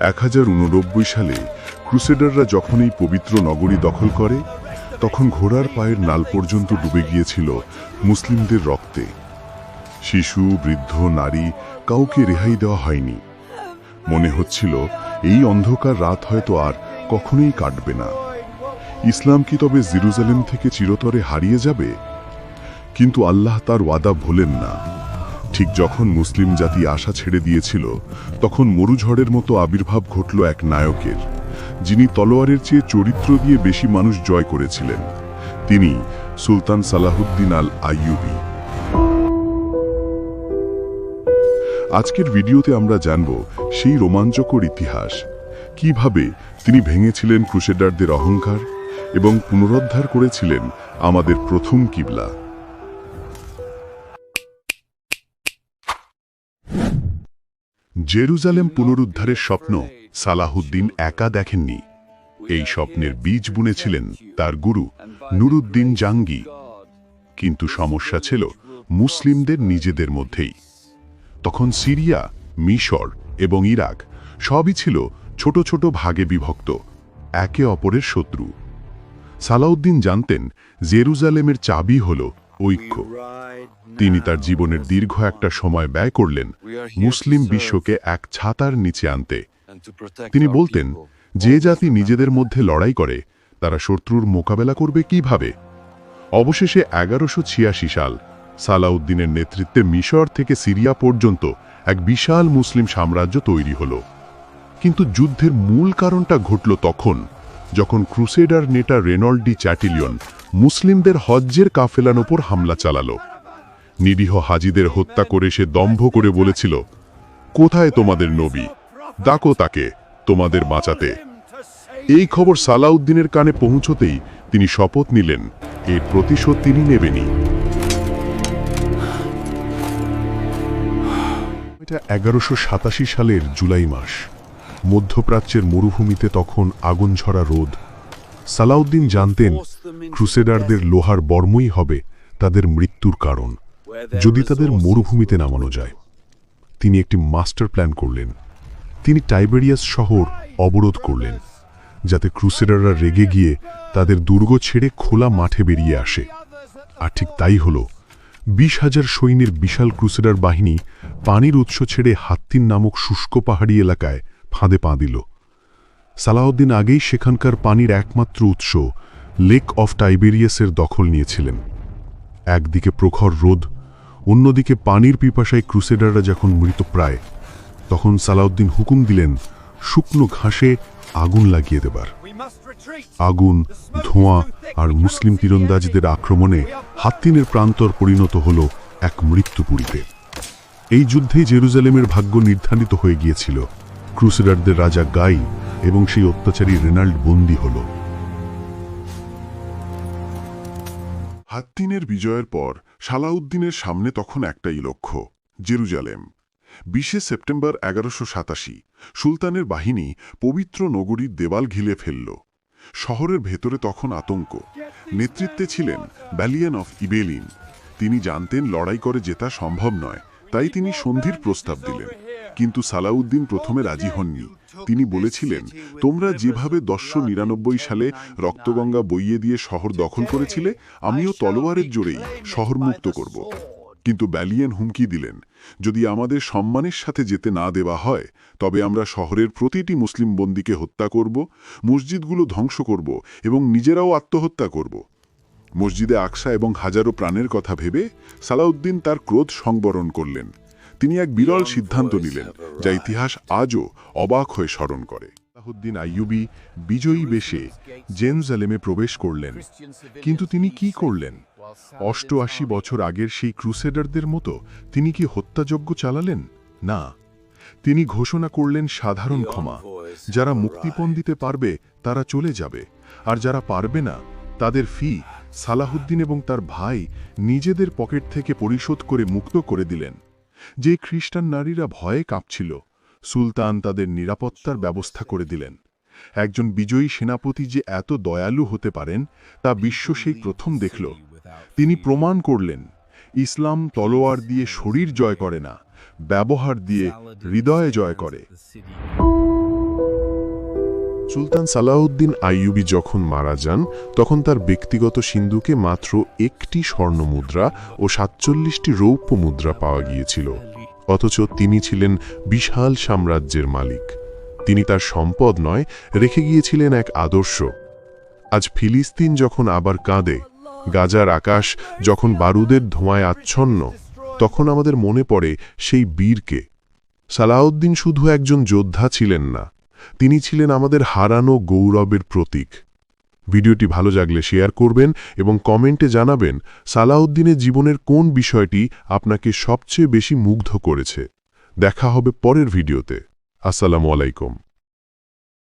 এক হাজার উননব্বই সালে ক্রুসেডাররা যখন এই পবিত্র নগরী দখল করে, তখন ঘোড়ার পায়ের নাল পর্যন্ত ডুবে গিয়েছিল মুসলিমদের রক্তে। শিশু, বৃদ্ধ, নারী কাউকে রেহাই দেওয়া হয়নি। মনে হচ্ছিল, এই অন্ধকার রাত হয়তো আর কখনোই কাটবে না। ইসলাম কি তবে জিরুজালেম থেকে চিরতরে হারিয়ে যাবে? কিন্তু আল্লাহ তার ওয়াদা ভোলেন না। ঠিক যখন মুসলিম জাতি আশা ছেড়ে দিয়েছিল, তখন মরুঝড়ের মতো আবির্ভাব ঘটল এক নায়কের, যিনি তলোয়ারের চেয়ে চরিত্র দিয়ে বেশি মানুষ জয় করেছিলেন। তিনি সুলতান সালাহুদ্দিন আল আইয়ুবি আজকের ভিডিওতে আমরা জানব সেই রোমাঞ্চকর ইতিহাস, কীভাবে তিনি ভেঙেছিলেন ক্রুসেডারদের অহংকার এবং পুনরুদ্ধার করেছিলেন আমাদের প্রথম কিবলা। জেরুজালেম পুনরুদ্ধারের স্বপ্ন সালাহুদ্দিন একা দেখেননি। এই স্বপ্নের বীজ বুনেছিলেন তার গুরু নুরুদ্দিন জাঙ্গি। কিন্তু সমস্যা ছিল মুসলিমদের নিজেদের মধ্যেই। তখন সিরিয়া, মিশর এবং ইরাক সবই ছিল ছোট ছোট ভাগে বিভক্ত, একে অপরের শত্রু। সালাউদ্দিন জানতেন জেরুজালেমের চাবি হল ঐক্য। তিনি তার জীবনের দীর্ঘ একটা সময় ব্যয় করলেন মুসলিম বিশ্বকে এক ছাতার নিচে আনতে। তিনি বলতেন যে জাতি নিজেদের মধ্যে লড়াই করে তারা শত্রুর মোকাবেলা করবে কীভাবে? অবশেষে এগারোশো ছিয়াশি সাল সালাউদ্দিনের নেতৃত্বে মিশর থেকে সিরিয়া পর্যন্ত এক বিশাল মুসলিম সাম্রাজ্য তৈরি হল। কিন্তু যুদ্ধের মূল কারণটা ঘটল তখন। যখন ক্রুসেডার নেতা রেনল্ড চ্যাটিলিয়ন মুসলিমদের হজ্জের কাফেলার ওপর হামলা চালালো, নিরীহ হাজিদের হত্যা করে সে দম্ভ করে বলেছিল, কোথায় তোমাদের নবী? ডাকো তাকে, তোমাদের বাঁচাতে। এই খবর সালাউদ্দিনের কানে পৌঁছতেই তিনি শপথ নিলেন এর প্রতিশোধ তিনি নেবেনই। এটা এগারোশো সাতাশি সালের জুলাই মাস। মধ্যপ্রাচ্যের মরুভূমিতে তখন আগুন ঝরা রোদ। সালাউদ্দিন জানতেন, ক্রুসেডারদের লোহার বর্মই হবে তাদের মৃত্যুর কারণ, যদি তাদের মরুভূমিতে নামানো যায়। তিনি একটি মাস্টার প্ল্যান করলেন। তিনি টাইবেরিয়াস শহর অবরোধ করলেন, যাতে ক্রুসেডাররা রেগে গিয়ে তাদের দুর্গ ছেড়ে খোলা মাঠে বেরিয়ে আসে। আর ঠিক তাই হল, বিশ হাজার সৈন্যের বিশাল ক্রুসেডার বাহিনী পানির উৎস ছেড়ে হাত্তিন নামক শুষ্ক পাহাড়ি এলাকায় ফাঁদে পা দিল। সালাউদ্দিন আগেই সেখানকার পানির একমাত্র উৎস লেক অফ টাইবেরিয়াসের দখল নিয়েছিলেন। একদিকে প্রখর রোদ অন্যদিকে পানির পিপাসায় ক্রুসেডাররা যখন মৃতপ্রায় তখন সালাউদ্দিন হুকুম দিলেন শুকনো ঘাসে আগুন লাগিয়ে দেবার। আগুন ধোঁয়া আর মুসলিম তীরন্দাজদের আক্রমণে হাত্তিনের প্রান্তর পরিণত হল এক মৃত্যুপুরীতে। এই যুদ্ধেই জেরুজালেমের ভাগ্য নির্ধারিত হয়ে গিয়েছিল। ক্রুসেডারদের রাজা গাই এবং সেই অত্যাচারী রেনাল্ড বন্দি হল। হাত্তিনের বিজয়ের পর সালাউদ্দিনের সামনে তখন একটাই লক্ষ্য, জেরুজালেম। বিশে সেপ্টেম্বর এগারোশো সাতাশি সুলতানের বাহিনী পবিত্র নগরীর দেওয়াল ঘিলে ফেলল। শহরের ভেতরে তখন আতঙ্ক। নেতৃত্বে ছিলেন ব্যালিয়ান অফ ইবেলিন। তিনি জানতেন লড়াই করে জেতা সম্ভব নয়, তাই তিনি সন্ধির প্রস্তাব দিলেন। কিন্তু সালাউদ্দিন প্রথমে রাজি হননি। তিনি বলেছিলেন, তোমরা যেভাবে দশশো নিরানব্বই সালে রক্তগঙ্গা বইয়ে দিয়ে শহর দখল করেছিলে, আমিও তলোয়ারের জোরেই শহর মুক্ত করব। কিন্তু ব্যালিয়ান হুমকি দিলেন, যদি আমাদের সম্মানের সাথে যেতে না দেওয়া হয়, তবে আমরা শহরের প্রতিটি মুসলিম বন্দীকে হত্যা করব, মসজিদগুলো ধ্বংস করব এবং নিজেরাও আত্মহত্যা করব। মসজিদে আকসা এবং হাজারো প্রাণের কথা ভেবে সালাউদ্দিন তার ক্রোধ সংবরণ করলেন। তিনি এক বিরল সিদ্ধান্ত নিলেন, যা ইতিহাস আজও অবাক হয়ে স্মরণ করে। সালাহুদ্দিন আইয়ুবি বিজয়ী বেশে জেরুজালেমে প্রবেশ করলেন। কিন্তু তিনি কি করলেন? অষ্টআশি বছর আগের সেই ক্রুসেডারদের মতো তিনি কি হত্যাযজ্ঞ চালালেন? না। তিনি ঘোষণা করলেন সাধারণ ক্ষমা। যারা মুক্তিপণ দিতে পারবে, তারা চলে যাবে। আর যারা পারবে না, তাদের ফি সালাহুদ্দিন এবং তার ভাই নিজেদের পকেট থেকে পরিশোধ করে মুক্ত করে দিলেন। যে খ্রিস্টান নারীরা ভয়ে কাঁপছিল, সুলতান তাদের নিরাপত্তার ব্যবস্থা করে দিলেন। একজন বিজয়ী সেনাপতি যে এত দয়ালু হতে পারেন, তা বিশ্ব সেই প্রথম দেখল। তিনি প্রমাণ করলেন, ইসলাম তলোয়ার দিয়ে শরীর জয় করে না, ব্যবহার দিয়ে হৃদয়ে জয় করে। সুলতান সালাউদ্দিন আইয়ুবি যখন মারা যান, তখন তার ব্যক্তিগত সিন্ধুকে মাত্র একটি স্বর্ণ মুদ্রা ও সাতচল্লিশটি রৌপ্য মুদ্রা পাওয়া গিয়েছিল। অথচ তিনি ছিলেন বিশাল সাম্রাজ্যের মালিক। তিনি তার সম্পদ নয়, রেখে গিয়েছিলেন এক আদর্শ। আজ ফিলিস্তিন যখন আবার কাঁদে, গাজার আকাশ যখন বারুদের ধোঁয়ায় আচ্ছন্ন, তখন আমাদের মনে পড়ে সেই বীরকে। সালাউদ্দিন শুধু একজন যোদ্ধা ছিলেন না তিনি ছিলেন আমাদের হারানো গৌরবের প্রতীক। ভিডিওটি ভালো জাগলে শেয়ার করবেন এবং কমেন্টে জানাবেন সালাউদ্দিনের জীবনের কোন বিষয়টি আপনাকে সবচেয়ে বেশি মুগ্ধ করেছে। দেখা হবে পরের ভিডিওতে। আসসালামু আলাইকুম।